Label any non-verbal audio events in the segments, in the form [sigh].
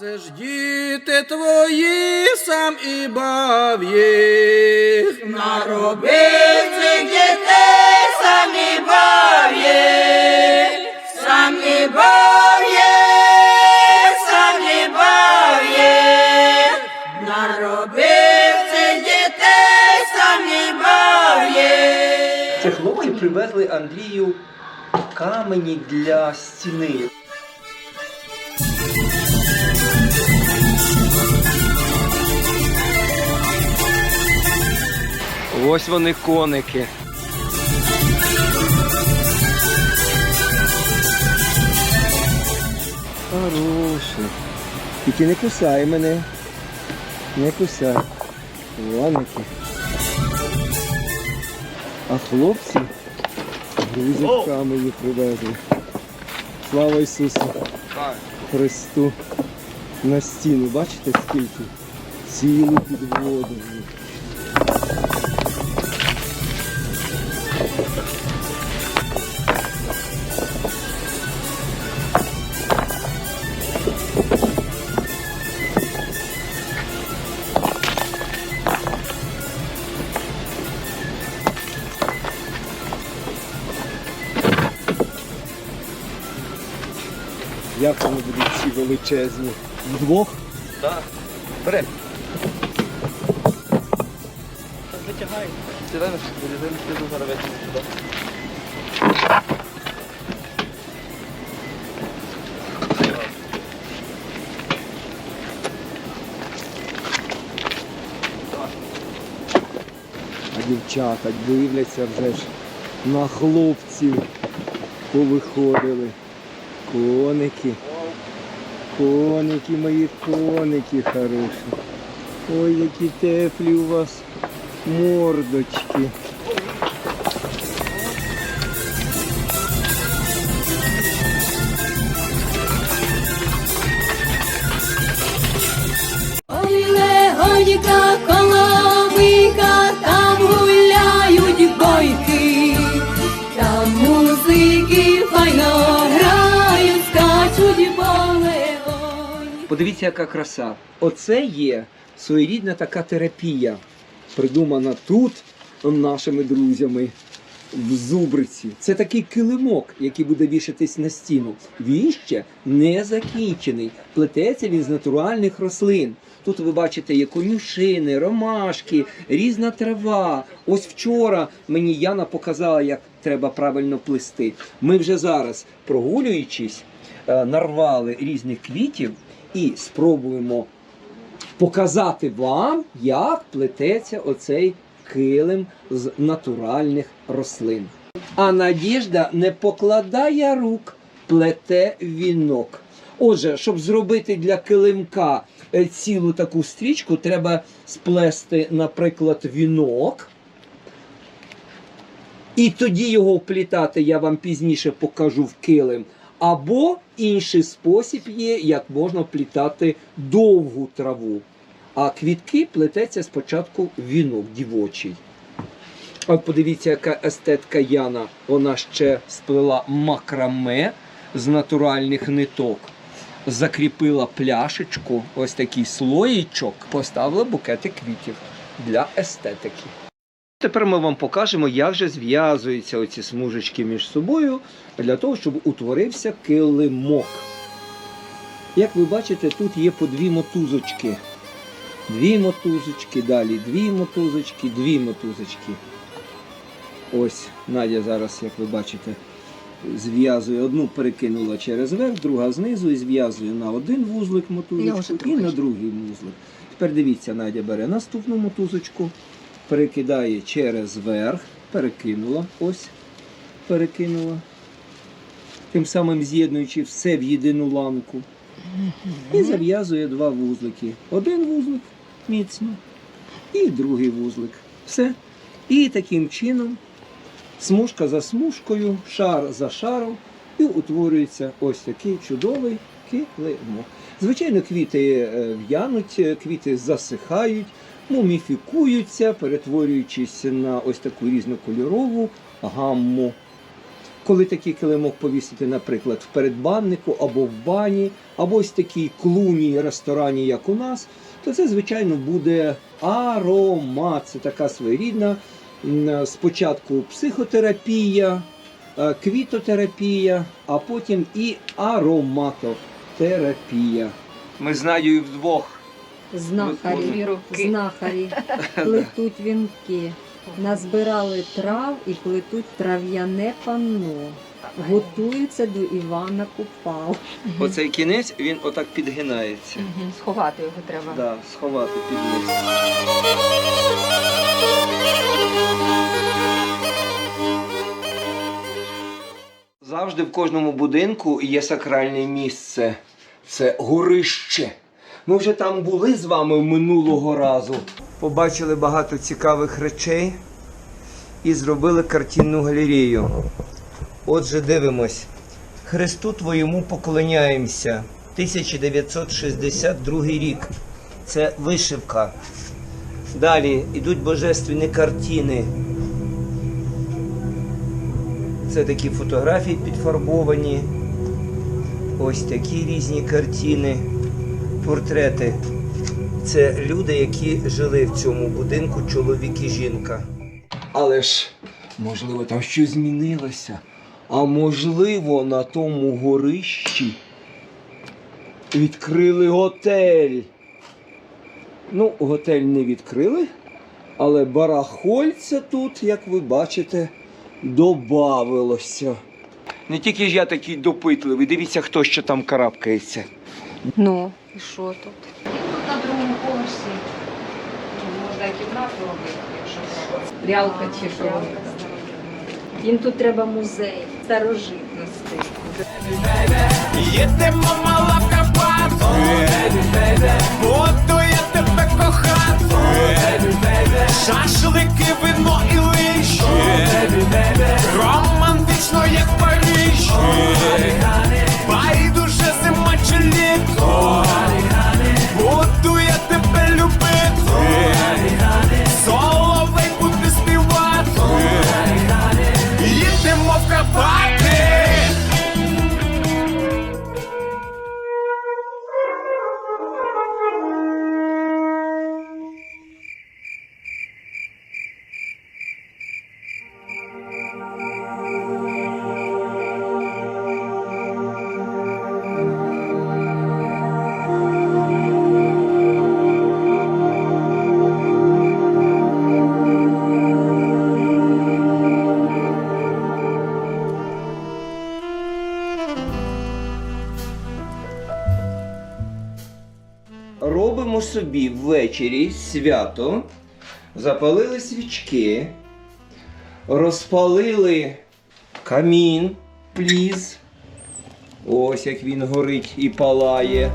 Це ж діти твої сам і бав їх. Наробив цих дітей, сам і бав їх, сам і бав їх, сам і бав їх. Наробив цих дітей, сам і бав їх. Це хлопці привезли Андрію камені для стіни. Ось вони коники. Хороший. Тільки не кусай мене. Не кусай. Коники. А хлопці грузять камені привезли. Слава Ісусу Христу. На стіну, бачите скільки? Цілу під Як вони будуть ці величезні? Вдвох? Так. Бери. Витягай. Сідай на резину сліду зараз витягнути. А дівчата дивляться вже ж на хлопців повиходили. Коники. Коники, мої коники хороші. Ой, які теплі у вас мордочки. Подивіться, яка краса. Оце є своєрідна така терапія, придумана тут нашими друзями в Зубриці. Це такий килимок, який буде вішатись на стіну. Він ще не закінчений. Плететься він з натуральних рослин. Тут ви бачите є конюшини, ромашки, різна трава. Ось вчора мені Яна показала, як треба правильно плести. Ми вже зараз, прогулюючись, е, нарвали різних квітів і спробуємо показати вам, як плететься оцей килим з натуральних рослин. А Надіжда не покладає рук, плете вінок. Отже, щоб зробити для килимка е, цілу таку стрічку, треба сплести, наприклад, вінок. І тоді його вплітати я вам пізніше покажу в килим. Або інший спосіб є, як можна вплітати довгу траву. А квітки плететься спочатку вінок дівочий. От подивіться, яка естетка Яна. Вона ще сплела макраме з натуральних ниток. Закріпила пляшечку, ось такий слоїчок, поставила букети квітів для естетики. Тепер ми вам покажемо, як же зв'язуються оці смужечки між собою для того, щоб утворився килимок. Як ви бачите, тут є по дві мотузочки. Дві мотузочки, далі дві мотузочки, дві мотузочки. Ось Надя зараз, як ви бачите, зв'язує одну перекинула через верх, друга знизу і зв'язує на один вузлик мотузочку і на другий вузлик. Тепер дивіться, Надя бере наступну мотузочку, перекидає через верх, перекинула, ось, перекинула. Тим самим з'єднуючи все в єдину ланку. І зав'язує два вузлики. Один вузлик міцно і другий вузлик. Все. І таким чином смужка за смужкою, шар за шаром, і утворюється ось такий чудовий килимок. Звичайно, квіти е, в'януть, е, квіти засихають, муміфікуються, перетворюючись на ось таку різнокольорову гамму Коли такий килимок повісити, наприклад, в передбаннику або в бані, або ось такій клуні ресторані, як у нас, то це, звичайно, буде аромат. Це така своєрідна спочатку психотерапія, е, квітотерапія, а потім і ароматотерапія. Ми з Надією вдвох. Знахарі, знахарі [laughs] плетуть вінки, назбирали трав і плетуть трав'яне панно. Готуються до Івана Купал. Оцей кінець він отак підгинається. Сховати його треба. Да, сховати під низ. Завжди в кожному будинку є сакральне місце. Це горище. Ми вже там були з вами минулого разу. Побачили багато цікавих речей і зробили картинну галерею. Отже, дивимось. Христу твоєму поклоняємося. 1962 рік. Це вишивка. Далі йдуть божественні картини. Це такі фотографії підфарбовані. Ось такі різні картини, портрети. Це люди, які жили в цьому будинку, чоловік і жінка. Але ж, можливо, там щось змінилося. А можливо, на тому горищі відкрили готель. Ну, готель не відкрили, але барахольця тут, як ви бачите, добавилося. Не тільки ж я такий допитливий, дивіться, хто ще там карабкається. Ну, і що тут? Тут на другому поверсі можна і кімнату робити, якщо треба. Прялка чи що. Їм тут треба музей старожитностей. Їдемо мала в Карпати Буду я тебе кохати Шашлики, вино і лиш Романтично, як в Робимо собі ввечері свято, запалили свічки, розпалили камін, пліз. Ось як він горить і палає.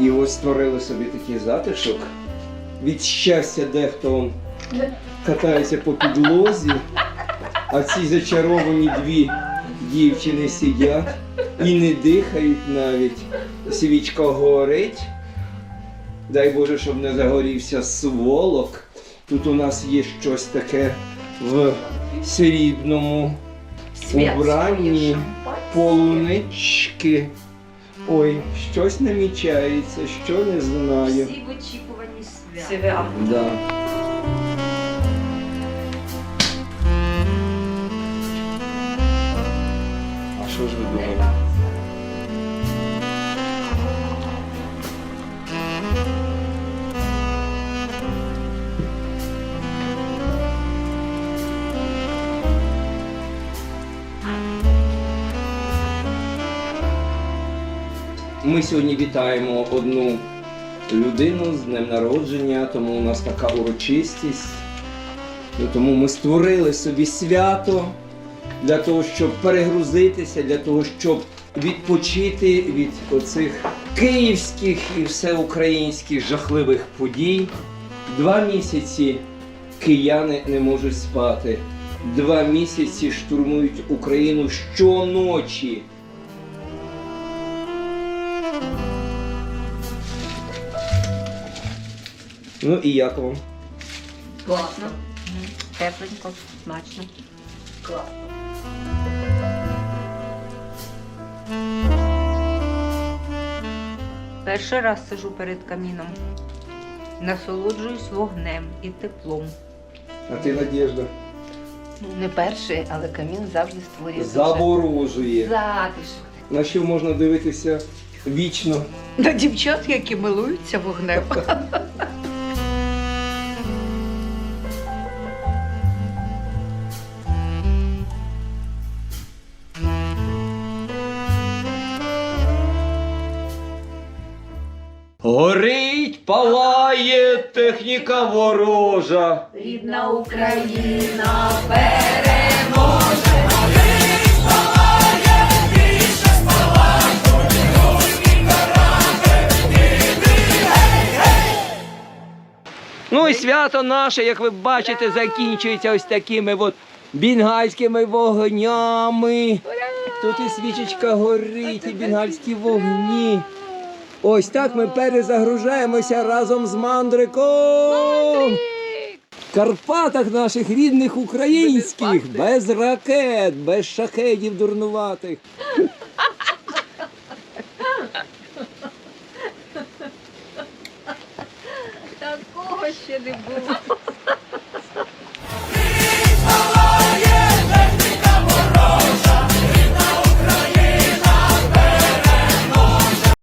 І ось створили собі такий затишок. Від щастя дехто катається по підлозі, а ці зачаровані дві дівчини сидять і не дихають навіть. Свічка горить. Дай Боже, щоб не загорівся сволок. Тут у нас є щось таке в срібному убранні полунички. Ой, щось намічається, що не знаю. Всі в очікуванні свят. Свят. Да. Ми сьогодні вітаємо одну людину з днем народження, тому у нас така урочистість. Ну, Тому ми створили собі свято для того, щоб перегрузитися, для того, щоб відпочити від оцих київських і всеукраїнських жахливих подій. Два місяці кияни не можуть спати. Два місяці штурмують Україну щоночі. Ну і як вам? Класно. тепленько, смачно. Класно. Перший раз сижу перед каміном. Насолоджуюсь вогнем і теплом. А ти Надєжда Ну, Не перший, але камін завжди створює дуже заворожує. затишок. На що можна дивитися вічно? На дівчат, які милуються вогнем. [laughs] Горить, палає техніка ворожа. Рідна Україна переможе. Ну і свято наше, як ви бачите, закінчується ось такими от бенгальськими вогнями. Тут і свічечка горить, і бенгальські вогні. Ось так ми перезагружаємося разом з мандриком. В Карпатах наших рідних українських, без ракет, без шахедів дурнуватих. Такого ще не було.